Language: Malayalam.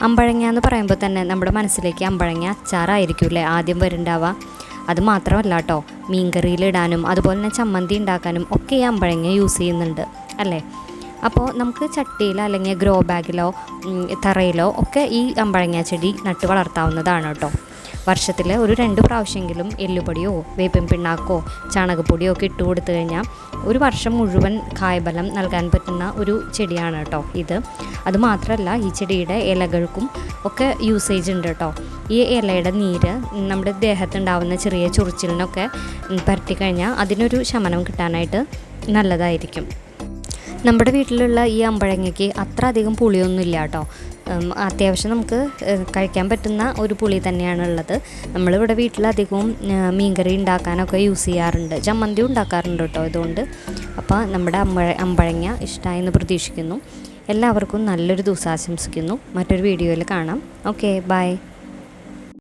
അമ്പഴങ്ങ എന്ന് പറയുമ്പോൾ തന്നെ നമ്മുടെ മനസ്സിലേക്ക് അമ്പഴങ്ങ അച്ചാറായിരിക്കുമല്ലേ ആദ്യം വരുന്നുണ്ടാവുക അത് മാത്രമല്ല കേട്ടോ മീൻകറിയിലിടാനും അതുപോലെ തന്നെ ചമ്മന്തി ഉണ്ടാക്കാനും ഒക്കെ ഈ അമ്പഴങ്ങ യൂസ് ചെയ്യുന്നുണ്ട് അല്ലേ? അപ്പോൾ നമുക്ക് ചട്ടിയിലോ അല്ലെങ്കിൽ ഗ്രോ ബാഗിലോ തറയിലോ ഒക്കെ ഈ അമ്പഴങ്ങ ചെടി നട്ട് വളർത്താവുന്നതാണ് കേട്ടോ. വർഷത്തിൽ ഒരു രണ്ട് പ്രാവശ്യമെങ്കിലും എല്ലുപൊടിയോ വേപ്പിൻ പിണ്ണാക്കോ ചാണകപ്പൊടിയോ ഒക്കെ ഇട്ട് കൊടുത്തു കഴിഞ്ഞാൽ ഒരു വർഷം മുഴുവൻ കായ്ഫലം നൽകാൻ പറ്റുന്ന ഒരു ചെടിയാണ് കേട്ടോ ഇത്. അതുമാത്രമല്ല ഈ ചെടിയുടെ ഇലകൾക്കും ഒക്കെ യൂസേജ് ഉണ്ട് കേട്ടോ. ഈ ഇലയുടെ നീര് നമ്മുടെ ദേഹത്തുണ്ടാവുന്ന ചെറിയ ചൊറിച്ചിലിനൊക്കെ പരട്ടി കഴിഞ്ഞാൽ അതിനൊരു ശമനം കിട്ടാനായിട്ട് നല്ലതായിരിക്കും. നമ്മുടെ വീട്ടിലുള്ള ഈ അമ്പഴങ്ങയ്ക്ക് അത്ര അധികം പുളിയൊന്നുമില്ല കേട്ടോ. അത്യാവശ്യം നമുക്ക് കഴിക്കാൻ പറ്റുന്ന ഒരു പുളി തന്നെയാണ് ഉള്ളത്. നമ്മളിവിടെ വീട്ടിലധികവും ഏഹ്, മീൻകറി ഉണ്ടാക്കാനൊക്കെ യൂസ് ചെയ്യാറുണ്ട്. ചമ്മന്തി ഉണ്ടാക്കാറുണ്ട് കേട്ടോ ഇതുകൊണ്ട്. അപ്പോൾ നമ്മുടെ അമ്പഴ അമ്പഴങ്ങ ഇഷ്ടമായെന്ന് പ്രതീക്ഷിക്കുന്നു. എല്ലാവർക്കും നല്ലൊരു ദിവസം ആശംസിക്കുന്നു. മറ്റൊരു വീഡിയോയിൽ കാണാം. Okay bye.